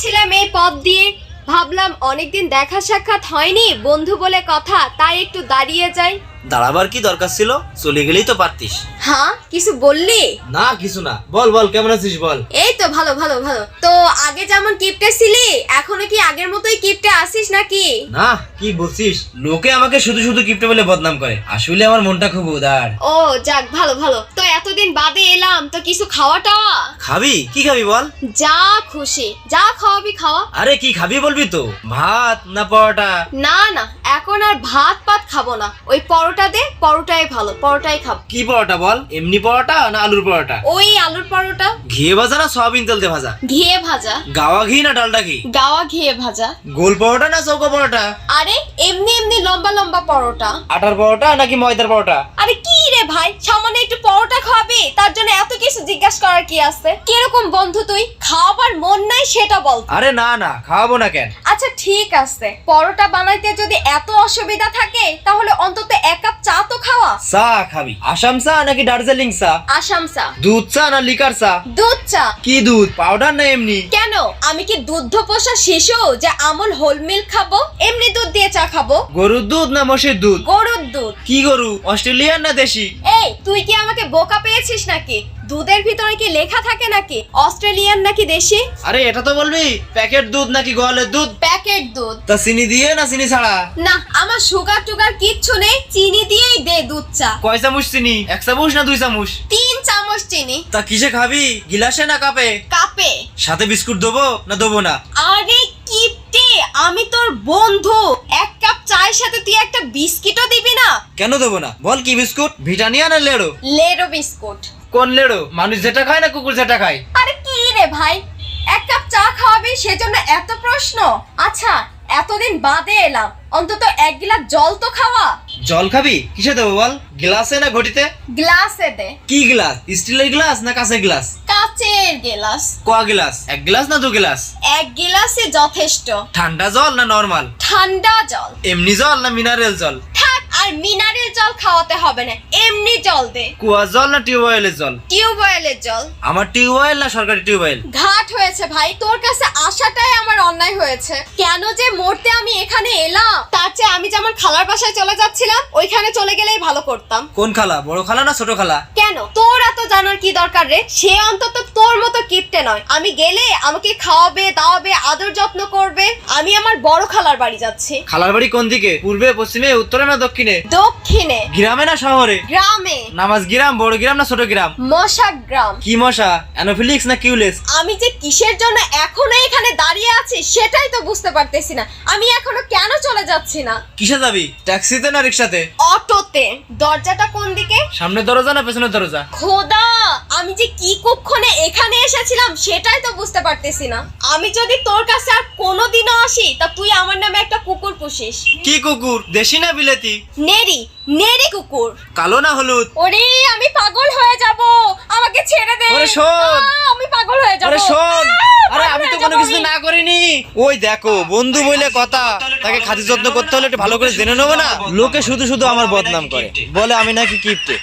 যাচ্ছিলাম এই পথ দিয়ে। ভাবলাম অনেকদিন দেখা সাক্ষাৎ হয়নি, বন্ধু বলে কথা, তাই একটু দাঁড়িয়ে যাই। দাঁড়াবার কি দরকার ছিল? চলে গেলেই তো পারতিস। হ্যাঁ কিছু বললি? না কিছু না। বল বল কেমন আছিস বল? এই তো ভালো ভালো ভালো। তো আগে যেমন কিপটে ছিলি এখনও কি আগের মতোই কিপটে আসিস নাকি? না কি বলছিস? লোকে আমাকে শুধু শুধু কিপটে বলে বদনাম করে। আসলে আমার মনটা খুব উদার। ও যাক ভালো ভালো। তো এতদিন বাদে এলাম তো কিছু খাওয়া টাওয়া খাবি? কি খাবি বল? যা খুশি। যা খাওয়াবি খাওয়া। আরে কি খাবি বলবি তো? ভাত না পরোটা? না না এখন আর ভাত পাত খাব না। ওই পরোটা দে পরোটাই ভালো পরোটাই খাব। কি পরোটা বল? এমনি পরোটা না আলুর পরোটা? ওই আলুর পরোটা। ঘিয়ে ভাজা না সয়াবিন তেল দিয়ে ভাজা? ঘিয়ে ভাজা। গাওয়া ঘি না ডালডা ঘি? গাওয়া ঘিয়ে ভাজা। গোল পরোটা না চৌকো পরোটা? আরে এমনি এমনি লম্বা লম্বা পরোটা। আটার পরোটা নাকি ময়দার পরোটা? আরে কি রে ভাই সামান্য একটু পরোটা খাবি তার জন্য এত কিছু জিজ্ঞাসা করার কি আছে? কীরকম বন্ধু তুই? খাওয়াবার মন নাই সেটা বল। আরে না না খাওয়াবো না কেন? আচ্ছা ঠিক আছে। পরোটা বানাইতে যদি এত অসুবিধা থাকে তাহলে অন্তত এক কাপ চা তো খাওয়া। চা খাবি। আসাম চা নাকি দার্জিলিং চা? আসাম চা। দুধ চা না লিকার চা? দুধ চা। কি দুধ? পাউডার না এমনি? কেন? আমি কি দুধ পোষা শিশু যে আমল হোল মিল্ক খাব? এমনি দুধ দিয়ে চা খাব। গরুর দুধ না মোষের দুধ? গরুর দুধ। কি গরু? অস্ট্রেলিয়ান না দেশি? এই তুই কি আমাকে বোকা পেয়েছিস নাকি? দুধের ভিতরে কি লেখা থাকে নাকি? অস্ট্রেলিয়ান নাকি দেশি? আরে এটা তো বলবি প্যাকেট দুধ নাকি গোয়ালের দুধ? প্যাকেট দুধ। তা চিনি দিয়ে না চিনি ছাড়া? না আমার সুগার টুগার কিচ্ছু নেই চিনি দিয়েই দে দুধ চা কয় চামচ চিনি? এক চামচ না দুই চামচ? তিন চামচ চিনি। তা কিসে খাবি? গিলাসে না কাপে? কাপে। সাথে বিস্কুট দেবো না দেবো না? আরে কিপটে আমি তোর বন্ধু। এক কাপ চায়ের সাথে তুই একটা বিস্কিটও দিবি না? কেন দেবো না? বল কি বিস্কুট? ভিটানিয়া না লেড়ো? লেড়ো বিস্কুট। কোন লেড়ো? মানুষ যেটা খায় না কুকুর যেটা খায়। আরে কি রে ভাই? এক কাপ চা খাওয়াবি সেজন্য এত প্রশ্ন। আচ্ছা এতদিন বাদে এলাম। অন্তত এক গিলাস জল তো খাওয়া। জল খাবি? কিসে দেবো বল? গ্লাসে না ঘটিতে? গ্লাসে দে। কি গ্লাস? স্টিলের গ্লাস না কাঁচের গ্লাস? কাচের গিলাস। কোয়া গ্লাস? এক গ্লাস না দু গ্লাস? এক গিলাসে যথেষ্ট। ঠান্ডা জল না নরমাল? ঠান্ডা জল। এমনি জল না মিনারেল জল? আর মিনারেল জল খাওয়াতে হবে না এমনি জল দে। কুয়া জল না টিউবওয়েলের জল? টিউবওয়েলের জল। আমার টিউবওয়েল না সরকারি টিউবওয়েল? ঘাট হয়েছে ভাই তোর কাছে আসাটাই আমার অন্যায় হয়েছে। কেন যে মরতে আমি এখানে এলাম? তার চেয়ে আমি যেমন খালার বাসায় চলে যাচ্ছিলাম ওইখানে চলে গেলেই ভালো করতাম। কোন খালা বড় খালা না ছোট খালা? কেন? তোর এত জানার কি দরকার রে? সে অন্তত তোর মতো কিপটে নয়। আমি গেলে আমাকে খাওয়াবে দাওয়াবে আদর যত্ন করবে। আমি আমার বড় খালার বাড়ি যাচ্ছি। খালার বাড়ি কোন দিকে? পূর্বে পশ্চিমে উত্তরে না দক্ষিণে? দক্ষিণে। গ্রামে না শহরে? গ্রামে। নামাজ গ্রাম বড় গ্রাম না ছোট গ্রাম? মশা গ্রাম। কি মশা? অ্যানোফিলিক্স না কিউলেস? আমি যে কিসের জন্য এখনও এখানে দাঁড়িয়ে আছি সেটাই তো বুঝতে পারতেছি না। আমি এখনও কেন চলে যাচ্ছি না? কিসে যাবি? ট্যাক্সিতে না রিক্সাতে? অটোতে দরজাটা কোন দিকে? সামনের দরজা না পেছনের দরজা? খোদা! আমি যে কি কুক্ষণে এখানে এসেছিলাম সেটাই তো বুঝতে পারতেছি না। আমি যদি তোর কাছে আর কোনোদিনও আসি তা তুই আমার নামে একটা কুকুর পুষিস। কি কুকুর? দেশি না বিলেতি? নেরি নেরি কুকুর। কালো না হলুদ? ওরে আমি পাগল হয়ে যাব। আমাকে ছেড়ে দে। ওরে শোন। আমি পাগল হয়ে যাব। আরে শোন। কোনো কিছু না করিনি। ওই দেখো বন্ধু বলে কথা। তাকে খাতির যত্ন করতে হলে একটু ভালো করে জেনে নেব না? লোকে শুধু শুধু আমার বদনাম করে। বলে আমি নাকি কিপটে।